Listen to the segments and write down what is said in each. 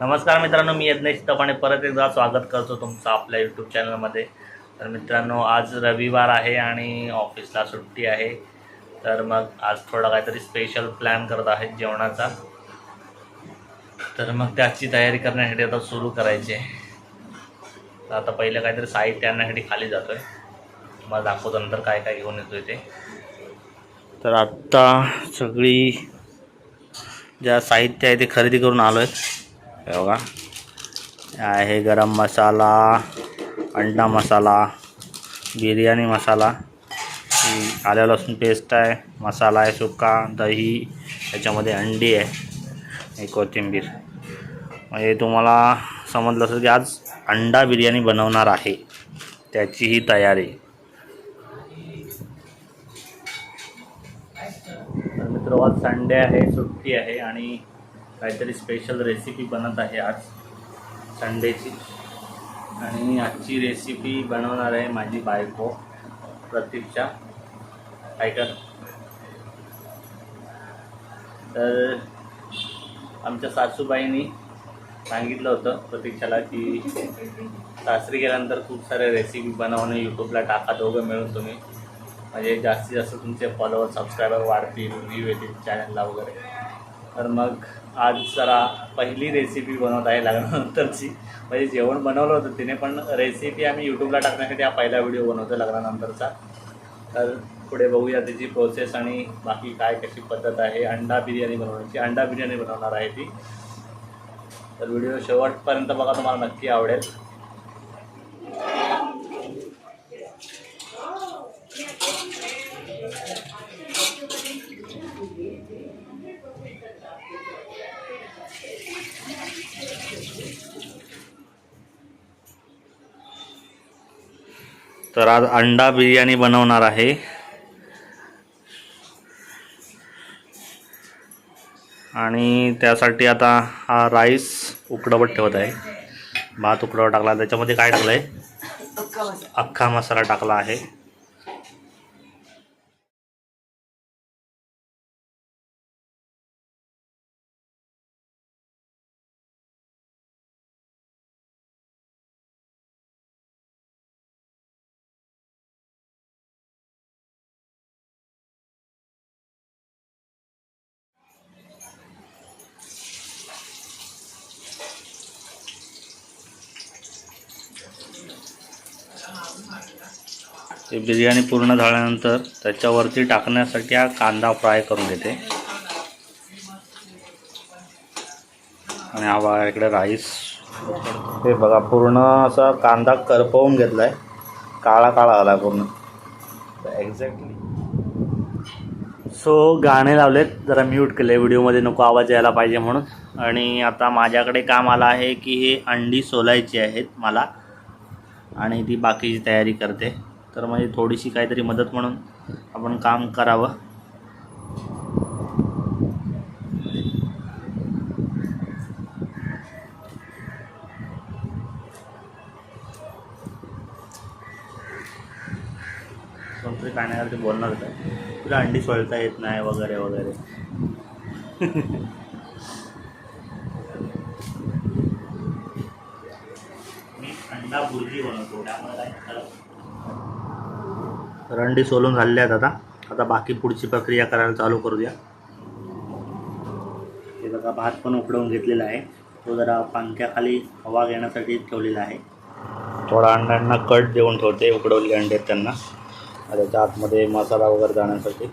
नमस्कार मित्रांनो मी यज्ञेश तपाने परत एकदा स्वागत करतो तुमचं आपल्या यूट्यूब चॅनलमध्ये तर मित्रांनो आज रविवार आहे आणि ऑफिसला सुट्टी आहे. तर मग आज थोडा काहीतरी स्पेशल प्लॅन करत आहे जेवणाचा. तर मग त्याची तयारी करण्यासाठी आता सुरू करायची आहे. तर आता पहिलं काहीतरी साहित्य आणण्यासाठी खाली जातो आहे मग दाखवतो नंतर काय काय घेऊन येतो ते. तर आत्ता सगळी ज्या साहित्य आहे ते खरेदी करून आलो आहे हे बघा. आहे? गरम मसाला अंडा मसाला बिर्याणी मसाला. ही आल्या लसूण पेस्ट आहे मसाला आहे सुका दही त्याच्यामध्ये अंडी आहे कोथिंबीर. म्हणजे तुम्हाला समजलं असेल की आज अंडा बिर्याणी बनवणार आहे. त्याची ही तयारी. तर मित्र आज संडे आहे सुट्टी आहे आणि काहीतरी स्पेशल रेसिपी बनत आहे आज संडेची आणि आजची रेसिपी बनवणार आहे माझी बायको प्रतीक्षा ऐकत तर आमच्या सासूबाईंनी सांगितलं होतं प्रतीक्षाला की सासरी गेल्यानंतर खूप साऱ्या रेसिपी बनवणे यूट्यूबला टाका दोघं मिळून तुम्ही. म्हणजे जास्तीत जास्त तुमचे फॉलोअर सबस्क्रायबर वाढतील व्ह्यू येतील चॅनलला वगैरे. तर मग आज जरा पहिली रेसिपी बनवत आहे लग्नानंतरची. म्हणजे जेवण बनवलं होतं तिने पण रेसिपी आम्ही यूट्यूबला टाकण्यासाठी हा पहिला व्हिडिओ बनवतो लग्नानंतरचा. तर पुढे बघूया त्याची प्रोसेस आणि बाकी काय कशी पद्धत आहे. अंडा बिर्याणी बनवण्याची अंडा बिर्याणी बनवणार आहे ती. तर व्हिडिओ शेवटपर्यंत बघा तुम्हाला नक्की आवडेल. तर आज अंडा बिर्याणी बनवणार आहे. आणि त्यासाठी आता हा राईस उकडवत ठेवत आहे. भात उकडवत टाकला. त्याच्यामध्ये काय टाकलं आहे अख्खा मसाला टाकला आहे. ते बिर्याणी पूर्ण झाल्यानंतर त्याच्यावरती टाकण्यासाठी हा कांदा फ्राय करून घेते. आणि हा बघा इकडे राईस. हे बघा पूर्ण असा कांदा करपवून घेतला आहे काळा काळा आला पूर्ण. एक्झॅक्टली सो गाणे लावलेत. जरा म्यूट केले व्हिडिओमध्ये नको आवाज यायला पाहिजे म्हणून. आणि आता माझ्याकडे काम आलं आहे की हे अंडी सोलायची आहेत मला. आणि ती बाकीची तयारी करते. तर म्हणजे थोडीशी काहीतरी मदत म्हणून आपण काम करावं. कोणतरी काय नाही ते बोलणार होतं. तुला अंडी सोळता येत नाही वगैरे वगैरे. मी अंडा बुर्जी बनवतो. त्यामुळे काय रंडी सोलून झालेल्या आहेत आता. आता बाकी पुढची प्रक्रिया करायला चालू करूया. हे बघा भात पण उकडवून घेतलेला आहे. तो जरा पंख्याखाली हवा घेण्यासाठी ठेवलेला आहे. थोडा अंड्यांना कट देऊन ठेवते उकडवलेले अंडे आहेत त्यांना. त्याच्या आतमध्ये मसाला वगैरे जाण्यासाठी.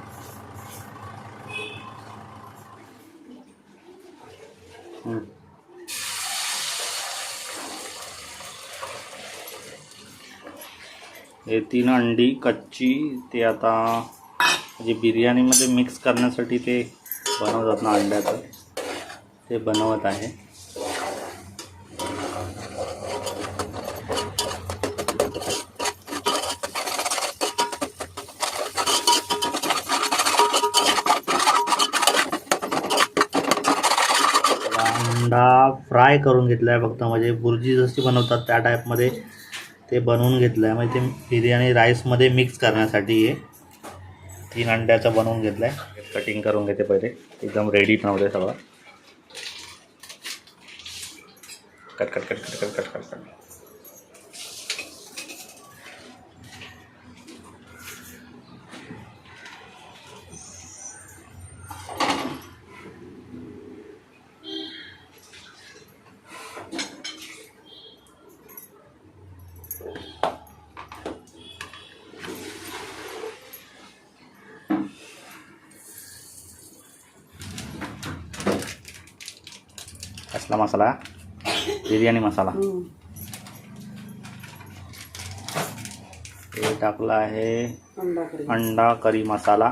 हे तीन अंडी कच्ची ते आता म्हणजे बिर्याणीमध्ये मिक्स करण्यासाठी ते बनवतात ना अंड्याचं ते बनवत आहे. अंडा फ्राय करून घेतला आहे फक्त म्हणजे बुर्जी जशी बनवतात त्या टाईपमध्ये ते बनवून घेतलं आहे म्हणजे ते बिर्याणी राईसमध्ये मिक्स करण्यासाठी हे तीन अंड्याचं बनवून घेतलं आहे कटिंग करून घेते पहिले. एकदम रेडी बनवते सगळं. Cut cut cut cut cut cut cut cut कसला मसाला. बिर्याणी मसाला. हे टाकला आहे अंडा करी मसाला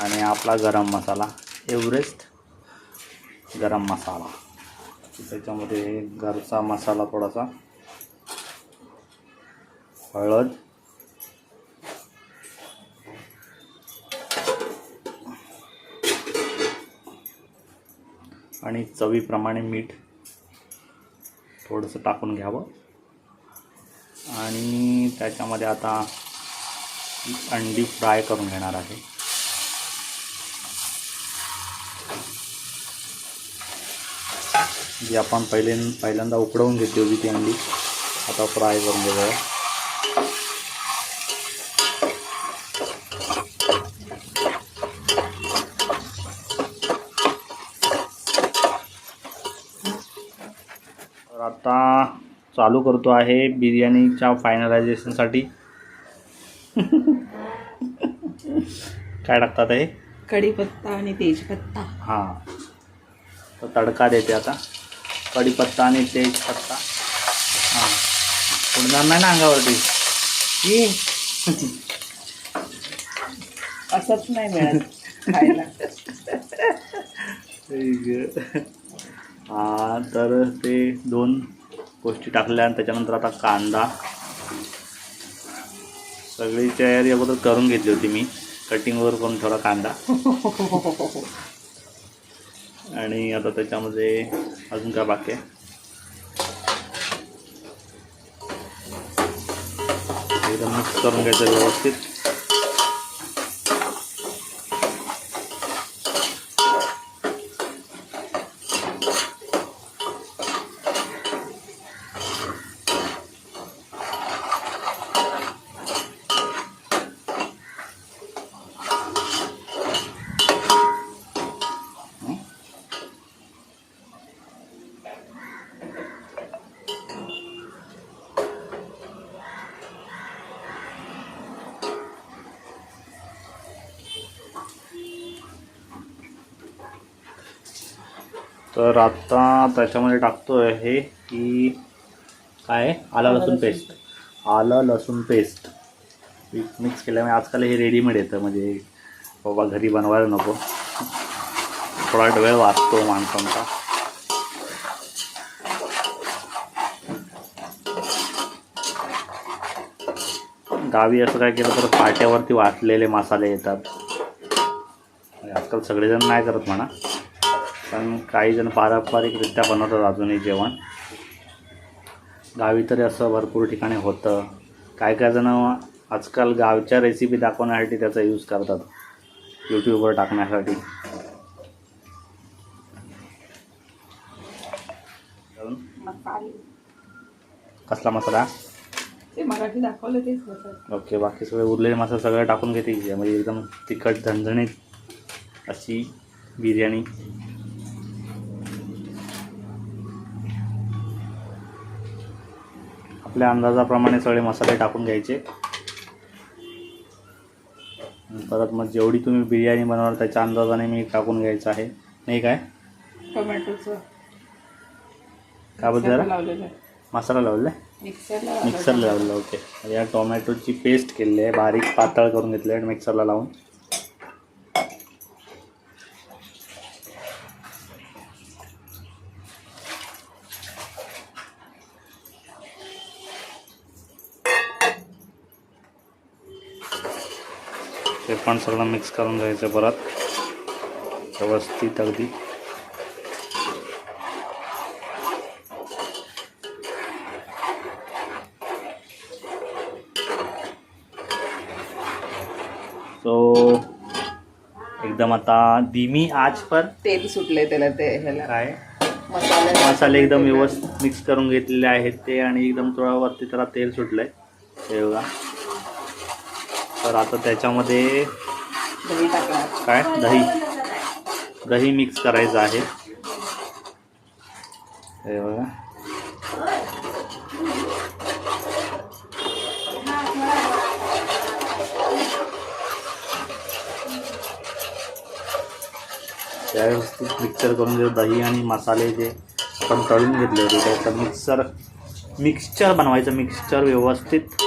आणि आपला गरम मसाला. एव्हरेस्ट गरम मसाला. त्याच्यामध्ये घरचा मसाला थोडासा. हळद. आणि चवीप्रमाणे मीठ थोडंसं टाकून घ्यावं. आणि त्याच्यामध्ये आता अंडी फ्राय करून घेणार आहे. जी आपण पहिले पहिल्यांदा उकडवून घेतली होती ती अंडी आता फ्राय करून घेऊया. आता चालू करतो आहे बिर्याणीच्या फायनलायझेशनसाठी काय टाकतात हे? कढीपत्ता आणि तेजपत्ता. हां. तर तडका देते आता. कढीपत्ता आणि तेजपत्ता. हां. उडणार नाही ना अंगावरती? ये असंच नाही मिळत खायला. तर ते दोन गोष्टी टाकल्या आणि त्याच्यानंतर आता कांदा. सगळी तयारी अगोदर करून घेतली होती मी. कटिंगवर करून थोडा कांदा. आणि आता त्याच्यामध्ये अजून काय बाकी आहे? एकदम मिक्स करून घ्यायचं व्यवस्थित. तर आता त्याच्यामध्ये टाकतो आहे की काय? आलं लसूण पेस्ट आलं लसूण पेस्ट मिक्स केल्यामुळे आजकाल हे रेडीमेड येतं. म्हणजे बाबा घरी बनवायला नको. थोडा वेळ वाचतो माणसांचा. गावी असं काय केलं तर पाट्यावरती वाटलेले मसाले येतात. आजकाल सगळेजण नाही करत म्हणा. पण काही जण पारंपरिकरित्या बनवतात अजूनही जेवण. गावी तरी असं भरपूर ठिकाणी होतं. काय काय जण आजकाल गावच्या रेसिपी दाखवण्यासाठी त्याचा यूज करतात. यूट्यूबवर टाकण्यासाठी. कसला मसाला? मराठी दाखवलं तेच बसत ओके बाकी सगळे उरलेले मसाले सगळे टाकून घेते. म्हणजे एकदम तिखट झणझणीत अशी बिर्याणी. आपल्या अंदाजाप्रमाणे सगळे मसाले टाकून घ्यायचे. परत मग जेवढी तुम्ही बिर्याणी बनवाल त्याच्या अंदाजाने मी टाकून घ्यायचं आहे. नाही काय? टोमॅटोचं. काय बद्दल जरा? लावलेलं. मसाला लावला मिक्सरला मिक्सरला लावलं ओके. या टोमॅटोची पेस्ट केलेली आहे. बारीक पातळ करून घेतली आहे मिक्सरला लावून. पण सगळं मिक्स करून घ्यायचं परत. व्यवस्थित अगदी. सो एकदम आता धीमी आच पर तेल सुटले त्याला ते ह्याला. काय? मसाले. मसाले एकदम व्यवस्थित मिक्स करून घेतलेले आहेत ते आणि एकदम थोडा वरती त्याला तेल सुटलं आहे हे बघा. तर आता त्याच्यामध्ये काय? दही. दही मिक्स करायचं आहे. हे बघा. त्या व्यवस्थित मिक्सर करून जे दही आणि मसाले जे आपण तळून घेतले होते त्याचं मिक्सर मिक्सचर बनवायचं मिक्सचर व्यवस्थित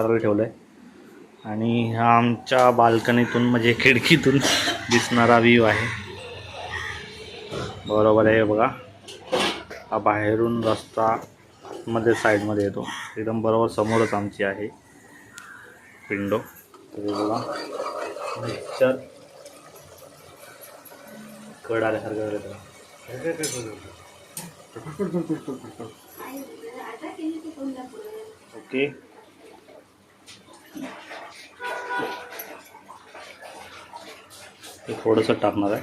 करायला ठेवलं आहे आणि हा आमच्या बाल्कनीतून म्हणजे खिडकीतून दिसणारा व्ह्यू आहे बरोबर आहे बघा हा बाहेरून रस्ता मध्ये साईडमध्ये येतो एकदम बरोबर समोरच आमची आहे विंडो बघा पिक्चर कड आल्यासारखं ओके ते थोडंसं टाकणार आहे.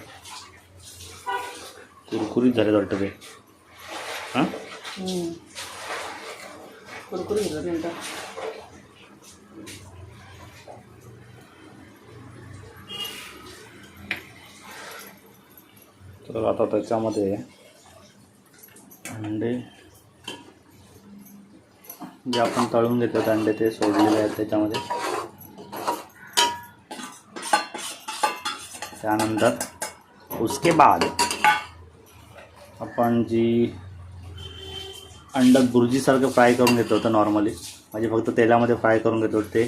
कुरकुरीत झाले वाटतं ते. हां? नंतर तर आता त्याच्यामध्ये अंडे. जे आपण तळून घेतो अंडे ते सोडलेले आहेत त्याच्यामध्ये. त्यानंतर उसके बाद आपण जी अंड गुरुजीसारखं फ्राय करून घेतो होतं नॉर्मली म्हणजे फक्त तेलामध्ये फ्राय करून घेतो ते.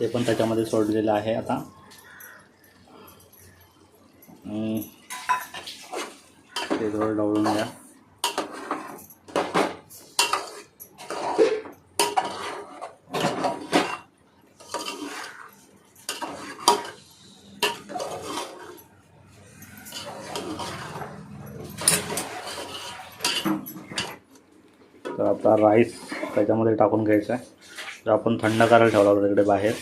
ते पण त्याच्यामध्ये सोडलेलं आहे आता. ते थोडं डवळून घ्या. तर आता राईस त्याच्यामध्ये टाकून घ्यायचा आहे. जो आपण थंड करायला ठेवला होता तिकडे बाहेर.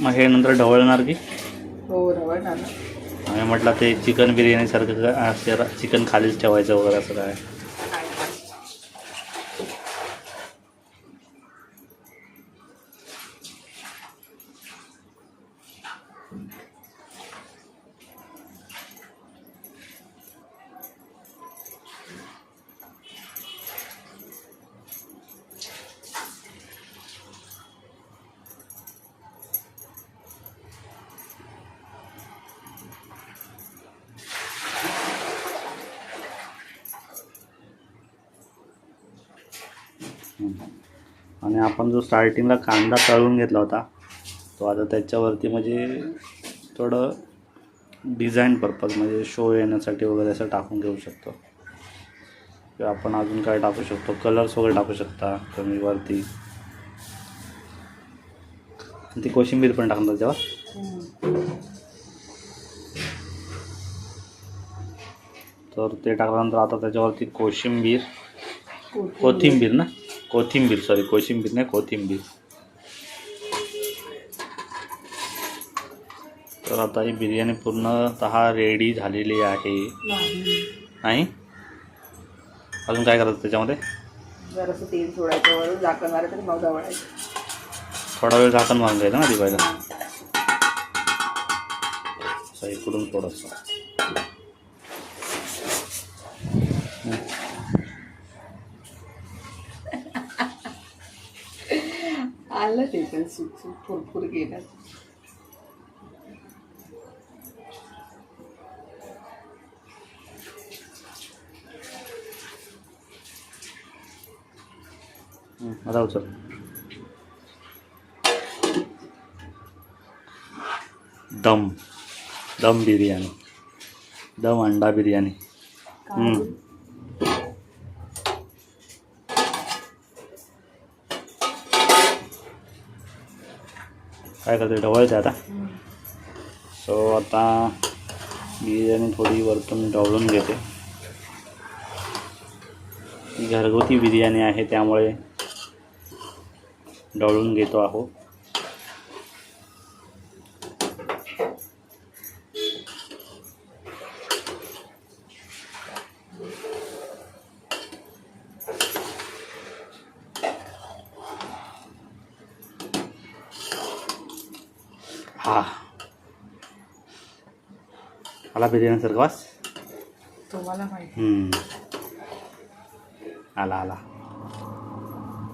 मग हे नंतर ढवळणार की? हो रवळणार ना. आणि म्हटलं ते चिकन बिर्याणीसारखं चिकन खालीच ठेवायचं वगैरे असं काय? आणि आपण जो स्टार्टिंगला कांदा तळून घेतला होता तो आता त्याच्यावरती म्हणजे थोडं डिझाईन पर्पज म्हणजे शो येण्यासाठी वगैरे असं टाकून घेऊ शकतो. किंवा आपण अजून काय टाकू शकतो? कलर्स वगैरे टाकू शकता कमी वरती. आणि ती कोशिंबीर पण टाकणार त्याच्यावर तर ते टाकल्यानंतर आता त्याच्यावरती कोशिंबीर कोथिंबीर ना? कोथिंबीर सॉरी कोशिंबीर नाही कोथिंबीर. तर आता ही बिर्याणी पूर्णतः रेडी झालेली आहे. नाही? अजून काय करायचं त्याच्यामध्ये? जरासं तेल सोडायचं वरून झाकण मारलं तरी मग ढवळायचं थोडा वेळ झाकण मारून घ्यायचं ना ती असं इकडून थोडंसं. आलं ते पण सुक फुरफुर गेलं हं, आता उचल दम दम बिर्याणी दम अंडा बिर्याणी काय करते ढवळते आता. सो आता बिर्याणी थोडी वरतून ढवळून घेते. घरगुती बिर्याणी आहे त्यामुळे ढवळून घेतो आहो. आला बिर्याणी सारखा वास तुम्हाला माहिती हम्म. आला आला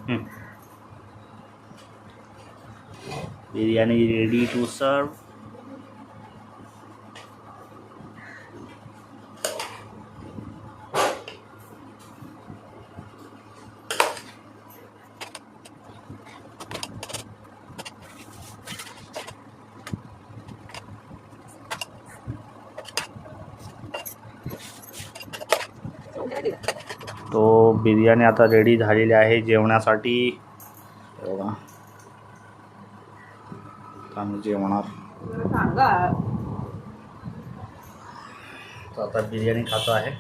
हम्म. बिर्याणी रेडी टू सर्व तो बिर्याणी आता रेडी झालेली आहे जेवणासाठी. बघा आम्ही जेवणार. आता बिर्याणी खातो आहे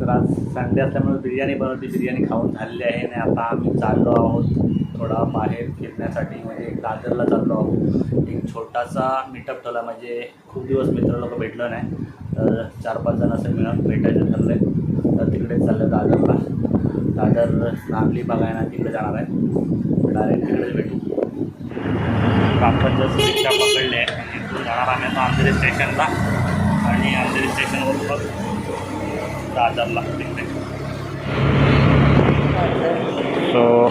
तर आज असल्यामुळे बिर्याणी बनवली बिर्याणी खाऊन झालेली आहे. आणि आता आम्ही चाललो आहोत थोडा बाहेर फिरण्यासाठी म्हणजे दादरला चाललो आहोत. एक छोटासा मीटअप ठेवला म्हणजे खूप दिवस मित्र लोक भेटलो नाही. तर चार पाच जण असं मिळून भेटायचं ठरलं आहे तर तिकडे चाललं दादरला. दादर नागली बघायला तिकडे जाणार आहे. डायरेक्ट तिकडेच भेटू. आपण जसं रिक्षा पकडले आहे इथून जाणार आम्ही आता अंधेरी स्टेशनला आणि अंधेरी स्टेशनवर मग दादरला तिकडे. सो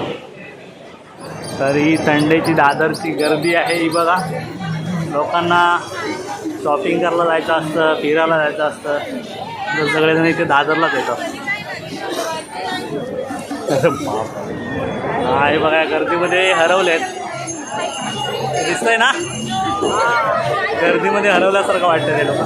तर ही संडेची दादरची गर्दी आहे ही बघा. लोकांना शॉपिंग करायला जायचं असतं फिरायला जायचं असतं. तर सगळेजण इथे दादरलाच येतात. हा हे बघा गर्दीमध्ये हरवलेत. दिसतंय ना? गर्दीमध्ये हरवल्यासारखं वाटतं ते लोक.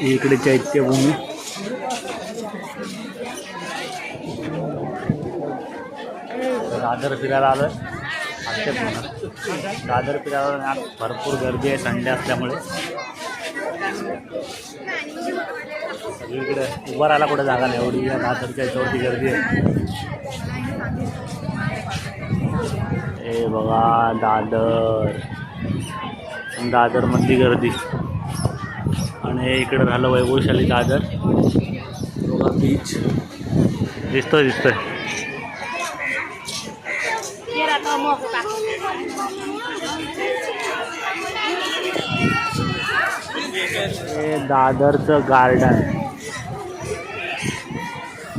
इकडे चैत्यभूमी. दादर फिरायला आलं आमच्या दादर फिरायला भरपूर गर्दी आहे संडे असल्यामुळे. सगळीकडे उभं राहायला कुठे जागा नाही. एवढी या दादरच्या याच्यावरती गर्दी आहे. हे बघा दादर. दादरमधली गर्दी. आणि हे इकडं झालं वैभवशाली दादर. बघा बीच दिसतोय दिसतोय. हे दादरचं गार्डन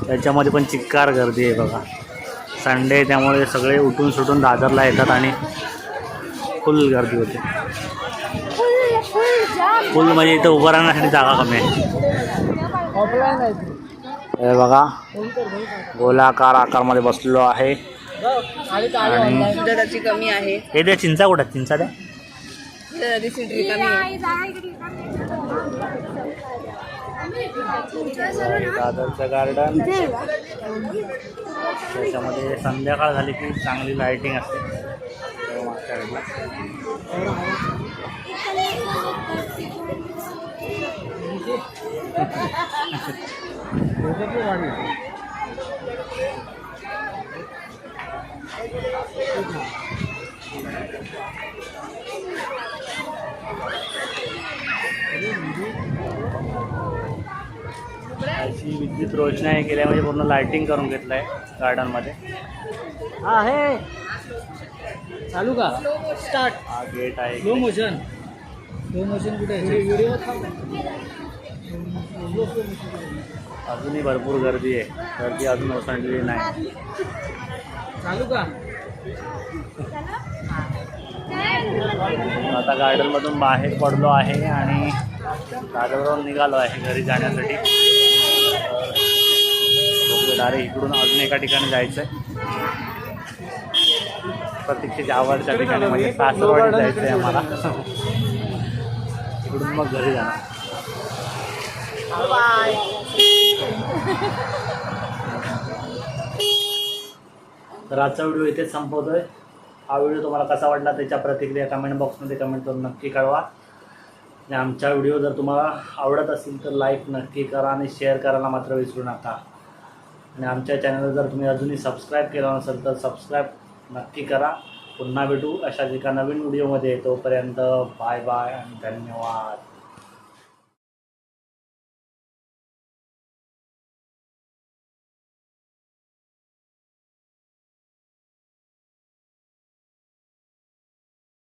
त्याच्यामध्ये पण चिक्कार गर्दी आहे बघा. संडे त्यामुळे सगळे उठून सुटून दादरला येतात आणि फुल गर्दी होते. फुल म्हणजे इथं उभं राहण्यासाठी जागा कमी आहे. हे बघा गोलाकार आकारमध्ये बसलेलो आहे. आणि दुधाची कमी आहे. हे द्या चिंचा कुठं? चिंचा द्या. दुधाची रिकामी आहे. दादरचं गार्डन त्याच्यामध्ये संध्याकाळ झाली की चांगली लाइटिंग असते. मागच्या अशी विद्युत रोषणाई केल्या म्हणजे पूर्ण लाइटिंग करून घेतलं आहे गार्डनमध्ये हा आहे चालू का? स्टार्ट हा गेट आहे. स्लो. मोशन स्लो मोशन कुठे आहे? व्हिडिओ अजूनही भरपूर गर्दी आहे. गर्दी अजून ओसंडलेली नाही. चालू का? आता गार्डनमधून बाहेर पडलो आहे आणि दादरवरून निघालो आहे घरी जाण्यासाठी. डायरेक्ट इकडून अजून एका ठिकाणी जायचं आहे प्रतीक्षेच्या आवडच्या ठिकाणी म्हणजे सासरवाडी जायचं आहे आम्हाला. इकडून मग घरी जाणार. तर आजचा व्हिडिओ इथेच संपवतोय. हा व्हिडिओ तुम्हाला कसा वाटला त्याच्या प्रतिक्रिया कमेंट बॉक्समध्ये कमेंट करून नक्की कळवा. आणि आमचा व्हिडिओ जर तुम्हाला आवडत असेल तर लाईक नक्की करा आणि शेअर करायला मात्र विसरू नका. आणि आमच्या चॅनलला जर तुम्ही अजूनही सबस्क्राईब केलं नसेल तर सबस्क्राईब नक्की करा. पुन्हा भेटू अशाच एका नवीन व्हिडिओमध्ये तोपर्यंत बाय बाय आणि धन्यवाद.